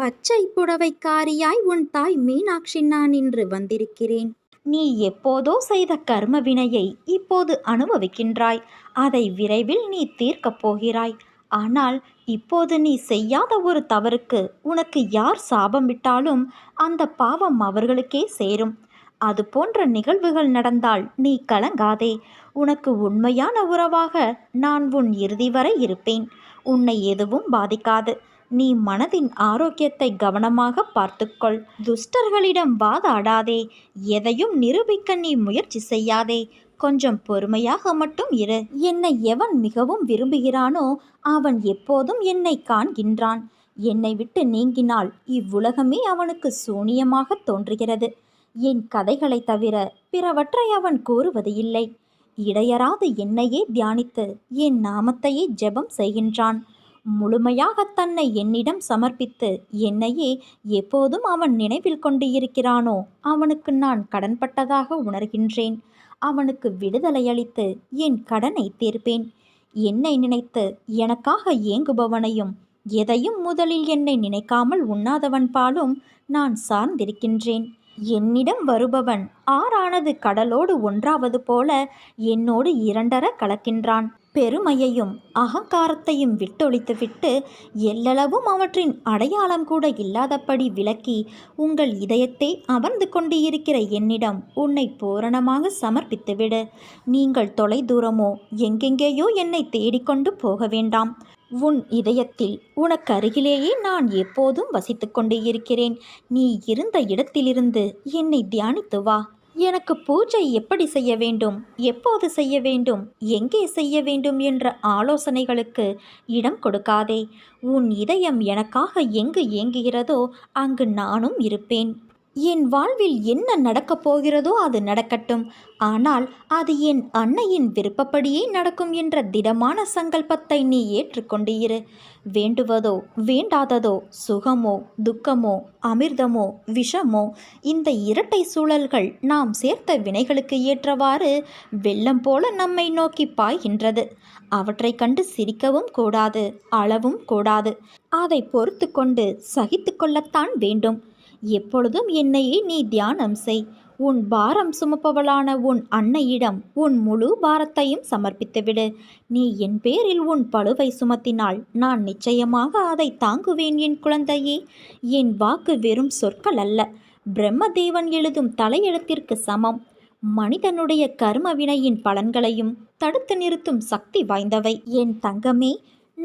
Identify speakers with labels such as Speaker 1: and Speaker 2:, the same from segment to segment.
Speaker 1: பச்சை புடவைக்காரியாய் உன் தாய் மீனாட்சி நான் இன்று வந்திருக்கிறேன்.
Speaker 2: நீ எப்போதோ செய்த கர்ம வினையை இப்போது அனுபவிக்கின்றாய். அதை விரைவில் நீ தீர்க்கப் போகிறாய். ஆனால் இப்போது நீ செய்யாத ஒரு தவறுக்கு உனக்கு யார் சாபம் விட்டாலும் அந்த பாவம் அவர்களுக்கே சேரும். அது போன்ற நிகழ்வுகள் நடந்தால் நீ கலங்காதே. உனக்கு உண்மையான உறவாக நான் உன் இறுதி வரை இருப்பேன். உன்னை எதுவும் பாதிக்காது. நீ மனதின் ஆரோக்கியத்தை கவனமாக பார்த்துக்கொள். துஷ்டர்களிடம் வாதாடாதே. எதையும் நிரூபிக்க நீ முயற்சி செய்யாதே. கொஞ்சம் பொறுமையாக மட்டும் இரு. என்னை எவன் மிகவும் விரும்புகிறானோ அவன் எப்போதும் என்னை காண்கின்றான். என்னை விட்டு நீங்கினால் இவ்வுலகமே அவனுக்கு சூனியமாக தோன்றுகிறது. என் கதைகளைத் தவிர பிறவற்றை அவன் கூறுவது இல்லை. இடையறாது என்னையே தியானித்து என் நாமத்தையே ஜெபம் செய்கின்றான். முழுமையாக தன்னை என்னிடம் சமர்ப்பித்து என்னையே எப்போதும் அவன் நினைவில் கொண்டு இருக்கிறானோ அவனுக்கு நான் கடன்பட்டதாக உணர்கின்றேன். அவனுக்கு விடுதலை அளித்து என் கடனை தீர்ப்பேன். என்னை நினைத்து எனக்காக ஏங்குபவனையும் எதையும் முதலில் என்னை நினைக்காமல் உண்ணாதவன் பாலும் நான் சார்ந்திருக்கின்றேன். என்னிடம் வருபவன் ஆறானது கடலோடு ஒன்றாவது போல என்னோடு இரண்டர கலக்கின்றான். பெருமையையும் அகங்காரத்தையும் விட்டொழித்துவிட்டு எல்லளவும் அவற்றின் அடையாளம் கூட இல்லாதபடி விலக்கி உங்கள் இதயத்தை அமர்ந்து கொண்டிருக்கிற என்னிடம் உன்னை பூரணமாக சமர்ப்பித்துவிடு. நீங்கள் தொலைதூரமோ எங்கெங்கேயோ என்னை தேடிக்கொண்டு போக வேண்டாம். உன் இதயத்தில் உனக்கு அருகிலேயே நான் எப்போதும் வசித்து கொண்டே இருக்கிறேன். நீ இருந்த இடத்திலிருந்து என்னை தியானித்து வா. எனக்கு பூஜை எப்படி செய்ய வேண்டும்? எப்போது செய்ய வேண்டும்? எங்கே செய்ய வேண்டும் என்ற ஆலோசனைகளுக்கு இடம் கொடுக்காதே. உன் இதயம் எனக்காக எங்கு ஏங்குகிறதோ அங்கு நானும் இருப்பேன். என் வாழ்வில் என்ன நடக்கப் போகிறதோ அது நடக்கட்டும். ஆனால் அது என் அன்னையின் விருப்பப்படியே நடக்கும் என்ற திடமான சங்கல்பத்தை நீ ஏற்றுக்கொண்டு இரு. வேண்டுவதோ வேண்டாததோ சுகமோ துக்கமோ அமிர்தமோ விஷமோ இந்த இரட்டை சூழல்கள் நாம் சேர்த்த வினைகளுக்கு ஏற்றவாறு வெள்ளம் போல நம்மை நோக்கி பாய்கின்றது. அவற்றை கண்டு சிரிக்கவும் கூடாது அளவும் கூடாது. அதை பொறுத்து கொண்டு சகித்து கொள்ளத்தான் வேண்டும். எப்பொழுதும் என்னையே நீ தியானம் செய். உன் பாரம் சுமப்பவளான உன் அன்னையிடம் உன் முழு பாரத்தையும் சமர்ப்பித்துவிடு. நீ என் பேரில் உன் பழுவை சுமத்தினால் நான் நிச்சயமாக அதை தாங்குவேன் என் குழந்தையே. என் வாக்கு வெறும் சொற்கள் அல்ல. பிரம்மதேவன் எழுதும் தலையெழுத்திற்கு சமம். மனிதனுடைய கர்ம வினையின் பலன்களையும் தடுத்து நிறுத்தும் சக்தி வாய்ந்தவை. என் தங்கமே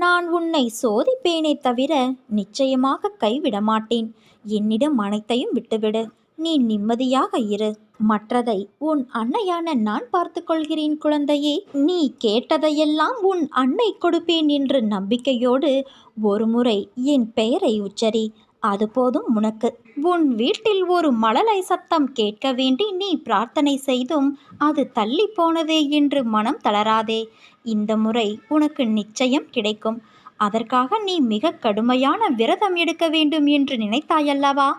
Speaker 2: நான் உன்னை சோதிப்பேனே தவிர நிச்சயமாக கைவிட மாட்டேன் என்னிடம் அனைத்தையும் விட்டுவிடு. நீ நிம்மதியாக இரு. மற்றதை உன் அன்னையான நான் பார்த்து கொள்கிறேன் குழந்தையே. நீ கேட்டதையெல்லாம் உன் அன்னை கொடுப்பேன் என்று நம்பிக்கையோடு ஒருமுறை என் பெயரை உச்சரி. அது போதும் உனக்கு. உன் வீட்டில் ஒரு மழலை சத்தம் கேட்க வேண்டி நீ பிரார்த்தனை செய்தும் அது தள்ளி போனதே என்று மனம் தளராதே. இந்த முறை உனக்கு நிச்சயம் கிடைக்கும். அதற்காக நீ மிக கடுமையான விரதம் எடுக்க வேண்டும் என்று நினைத்தாயல்லவா?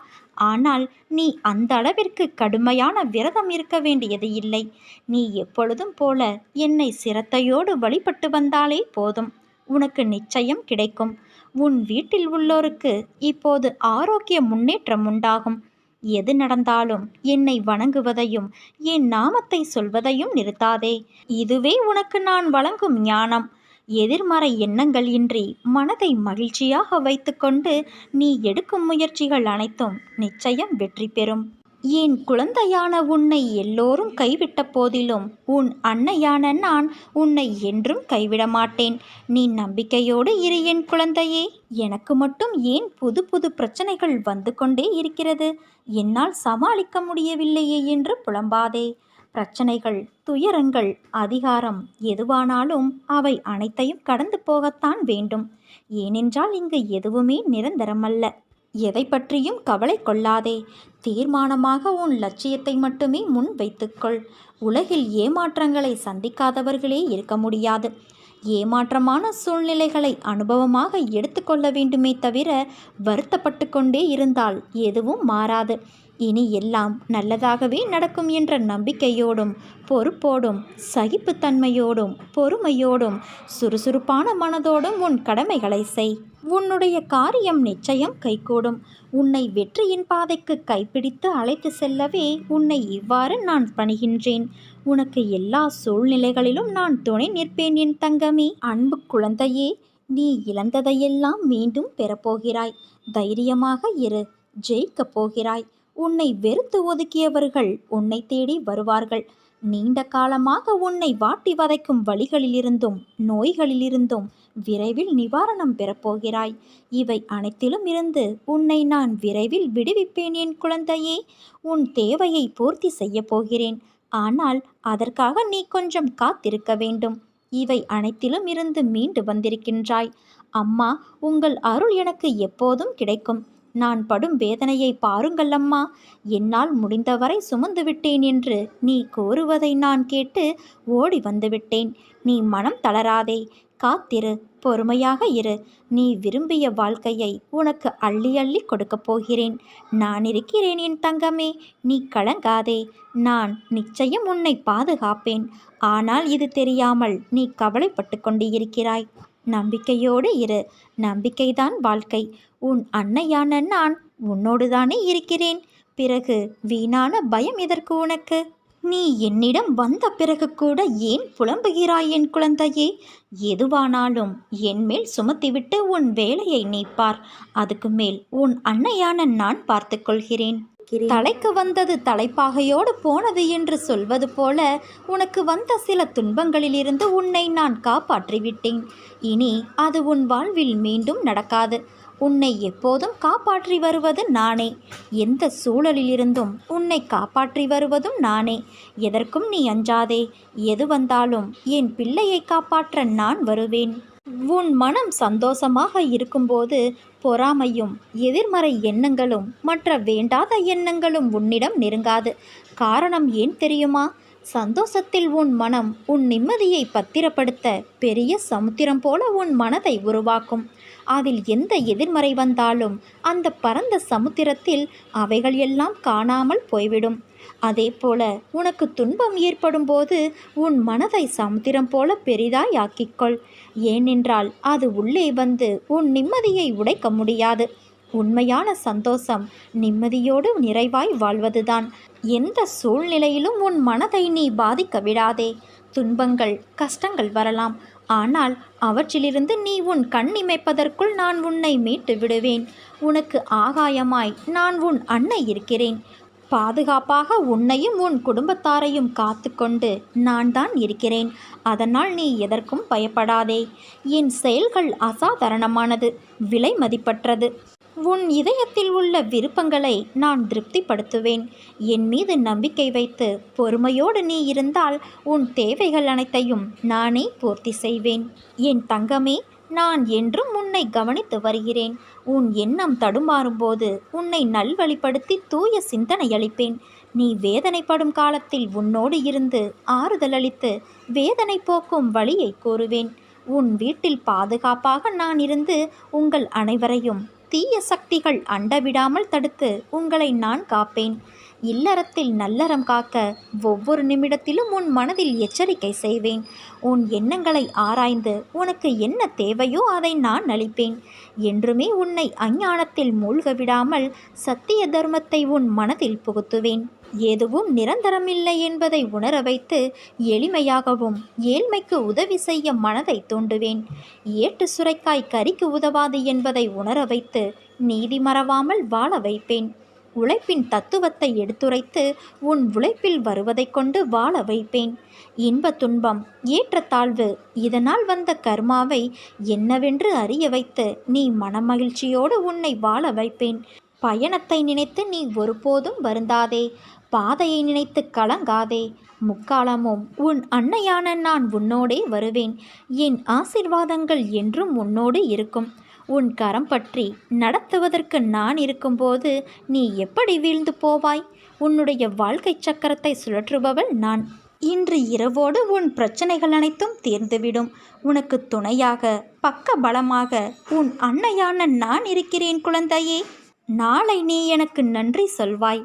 Speaker 2: ஆனால் நீ அந்த அளவிற்கு கடுமையான விரதம் இருக்க வேண்டியது இல்லை. நீ எப்பொழுதும் போல என்னை சிரத்தையோடு வழிபட்டு வந்தாலே போதும். உனக்கு நிச்சயம் கிடைக்கும். உன் வீட்டில் உள்ளோருக்கு இப்போது ஆரோக்கிய முன்னேற்றம் உண்டாகும். எது நடந்தாலும் என்னை வணங்குவதையும் என் நாமத்தை சொல்வதையும் நிறுத்தாதே. இதுவே உனக்கு நான் வழங்கும் ஞானம். எதிர்மறை எண்ணங்கள் இன்றி மனதை மகிழ்ச்சியாக வைத்துக்கொண்டு நீ எடுக்கும் முயற்சிகள் அனைத்தும் நிச்சயம் வெற்றி பெறும். என் குழந்தையான உன்னை எல்லோரும் கைவிட்ட போதிலும் உன் அன்னையான நான் உன்னை என்றும் கைவிட மாட்டேன் நீ நம்பிக்கையோடு இரு என் குழந்தையே. எனக்கு மட்டும் ஏன் புது புது பிரச்சனைகள் வந்து கொண்டே இருக்கிறது? என்னால் சமாளிக்க முடியவில்லையே என்று புலம்பாதே. பிரச்சனைகள் துயரங்கள் அதிகாரம் எதுவானாலும் அவை அனைத்தையும் கடந்து போகத்தான் வேண்டும். ஏனென்றால் இங்கு எதுவுமே நிரந்தரமல்ல. எதை பற்றியும் கவலை கொள்ளாதே. தீர்மானமாக உன் லட்சியத்தை மட்டுமே முன் வைத்துக்கொள். உலகில் ஏமாற்றங்களை சந்திக்காதவர்களே இருக்க முடியாது. ஏமாற்றமான சூழ்நிலைகளை அனுபவமாக எடுத்துக்கொள்ள வேண்டுமே தவிர வருத்தப்பட்டு கொண்டே இருந்தால் எதுவும் மாறாது. இனி எல்லாம் நல்லதாகவே நடக்கும் என்ற நம்பிக்கையோடும் பொறுப்போடும் சகிப்புத்தன்மையோடும் பொறுமையோடும் சுறுசுறுப்பான மனதோடும் உன் கடமைகளை செய். உன்னுடைய காரியம் நிச்சயம் கைகூடும். உன்னை வெற்றியின் பாதைக்கு கைப்பிடித்து அழைத்து செல்லவே உன்னை இவ்வாறு நான் பணிகின்றேன். உனக்கு எல்லா சூழ்நிலைகளிலும் நான் துணை நிற்பேன் என் தங்கமே. அன்பு குழந்தையே நீ இழந்ததையெல்லாம் மீண்டும் பெறப்போகிறாய். தைரியமாக இரு ஜெயிக்கப் போகிறாய். உன்னை வெறுத்து ஒதுக்கியவர்கள் உன்னை தேடி வருவார்கள். நீண்ட காலமாக உன்னை வாட்டி வதைக்கும் வழிகளிலிருந்தும் நோய்களிலிருந்தும் விரைவில் நிவாரணம் பெறப்போகிறாய். இவை அனைத்திலும் இருந்து உன்னை நான் விரைவில் விடுவிப்பேன் என் குழந்தையே. உன் தேவையை பூர்த்தி செய்யப் போகிறேன். ஆனால் அதற்காக நீ கொஞ்சம் காத்திருக்க வேண்டும். இவை அனைத்திலும் இருந்து மீண்டு வந்திருக்கின்றாய். அம்மா உங்கள் அருள் எனக்கு எப்போதும் கிடைக்கும். நான் படும் வேதனையை பாருங்கள் அம்மா என்னால் முடிந்தவரை சுமந்து விட்டேன் என்று நீ கோருவதை நான் கேட்டு ஓடி வந்துவிட்டேன் நீ மனம் தளராதே. காத்திரு பொறுமையாக இரு. நீ விரும்பிய வாழ்க்கையை உனக்கு அள்ளி அள்ளி கொடுக்கப் போகிறேன். நான் இருக்கிறேன் என் தங்கமே. நீ கலங்காதே. நான் நிச்சயம் உன்னை பாதுகாப்பேன். ஆனால் இது தெரியாமல் நீ கவலைப்பட்டு கொண்டு இருக்கிறாய் நம்பிக்கையோடு இரு. நம்பிக்கைதான் வாழ்க்கை. உன் அன்னையான நான் உன்னோடு தானே இருக்கிறேன். பிறகு வீணான பயம் எதற்கு உனக்கு? நீ என்னிடம் வந்த பிறகு கூட ஏன் புலம்புகிறாய் என் குழந்தையே? எதுவானாலும் என் மேல் சுமத்திவிட்டு உன் வேலையை நீப்பார் அதுக்கு மேல் உன் அன்னையான நான் பார்த்துக்கொள்கிறேன் தலைக்கு வந்தது தலைப்பாகையோடு போனது என்று சொல்வது போல உனக்கு வந்த சில துன்பங்களிலிருந்து உன்னை நான் காப்பாற்றிவிட்டேன். இனி அது உன் வாழ்வில் மீண்டும் நடக்காது. உன்னை எப்போதும் காப்பாற்றி வருவது நானே. எந்த சூழலிலிருந்தும் உன்னை காப்பாற்றி வருவதும் நானே. எதற்கும் நீ அஞ்சாதே. எது வந்தாலும் என் பிள்ளையை காப்பாற்ற நான் வருவேன். உன் மனம் சந்தோஷமாக இருக்கும்போது பொறாமையும் எதிர்மறை எண்ணங்களும் மற்ற வேண்டாத எண்ணங்களும் உன்னிடம் நெருங்காது. காரணம் ஏன் தெரியுமா? சந்தோஷத்தில் உன் மனம் உன் நிம்மதியை பத்திரப்படுத்த பெரிய சமுத்திரம் போல உன் மனதை உருவாக்கும். அதில் எந்த எதிர்மறை வந்தாலும் அந்த பரந்த சமுத்திரத்தில் அவைகள் எல்லாம் காணாமல் போய்விடும். அதே போல உனக்கு துன்பம் ஏற்படும் போது உன் மனதை சமுத்திரம் போல பெரிதாய் ஆக்கிக்கொள் ஏனென்றால் அது உள்ளே வந்து உன் நிம்மதியை உடைக்க முடியாது. உண்மையான சந்தோஷம் நிம்மதியோடு நிறைவாய் வாழ்வதுதான். எந்த சூழ்நிலையிலும் உன் மனதை நீ பாதிக்க விடாதே. துன்பங்கள் கஷ்டங்கள் வரலாம். ஆனால் அவற்றிலிருந்து நீ உன் கண் இமைப்பதற்குள் நான் உன்னை மீட்டு விடுவேன். உனக்கு ஆகாயமாய் நான் உன் அன்னை இருக்கிறேன். பாதுகாப்பாக உன்னையும் உன் குடும்பத்தாரையும் காத்து கொண்டு நான் தான் இருக்கிறேன். அதனால் நீ எதற்கும் பயப்படாதே. என் செயல்கள் அசாதாரணமானது விலை மதிப்பற்றது. உன் இதயத்தில் உள்ள விருப்பங்களை நான் திருப்திப்படுத்துவேன். என் மீது நம்பிக்கை வைத்து பொறுமையோடு நீ இருந்தால் உன் தேவைகள் அனைத்தையும் நானே பூர்த்தி செய்வேன். என் தங்கமே நான் என்றும் உன்னை கவனித்து வருகிறேன். உன் எண்ணம் தடுமாறும்போது உன்னை நல்வழிப்படுத்தி தூய சிந்தனை அளிப்பேன். நீ வேதனைப்படும் காலத்தில் உன்னோடு இருந்து ஆறுதல் அளித்து வேதனை போக்கும் வழியை கூறுவேன். உன் வீட்டில் பாதுகாப்பாக நான் இருந்து உங்கள் அனைவரையும் தீய சக்திகள் அண்டவிடாமல் தடுத்து உங்களை நான் காப்பேன். இல்லறத்தில் நல்லறம் காக்க ஒவ்வொரு நிமிடத்திலும் உன் மனதில் எச்சரிக்கை செய்வேன். உன் எண்ணங்களை ஆராய்ந்து உனக்கு என்ன தேவையோ அதை நான் அளிப்பேன். என்றுமே உன்னை அஞ்ஞானத்தில் மூழ்க விடாமல் சத்திய தர்மத்தை உன் மனதில் புகுத்துவேன். எதுவும் நிரந்தரமில்லை என்பதை உணர வைத்து எளிமையாகவும் ஏழ்மைக்கு உதவி செய்ய மனதை தூண்டுவேன். ஏட்டு சுரைக்காய் கறிக்கு உதவாது என்பதை உணர வைத்து நீதி மறவாமல் வாழ வைப்பேன். உழைப்பின் தத்துவத்தை எடுத்துரைத்து உன் உழைப்பில் வருவதைக் கொண்டு வாழ வைப்பேன். இன்ப துன்பம் ஏற்றத்தாழ்வு இதனால் வந்த கர்மாவை என்னவென்று அறிய வைத்து நீ மனமகிழ்ச்சியோடு உன்னை வாழ வைப்பேன். பயணத்தை நினைத்து நீ ஒருபோதும் வருந்தாதே பாதையை நினைத்து கலங்காதே. முக்காலமும் உன் அன்னையான நான் உன்னோடே வருவேன். என் ஆசிர்வாதங்கள் என்றும் உன்னோடு இருக்கும். உன் கரம் பற்றி நடத்துவதற்கு நான் இருக்கும்போது நீ எப்படி வீழ்ந்து போவாய்? உன்னுடைய வாழ்க்கை சக்கரத்தை சுழற்றுபவள் நான். இன்று இரவோடு உன் பிரச்சனைகள் அனைத்தும் தீர்ந்துவிடும். உனக்கு துணையாக பக்க பலமாக உன் அன்னையான நான் இருக்கிறேன் குழந்தையே. நாளை நீ எனக்கு நன்றி சொல்வாய்.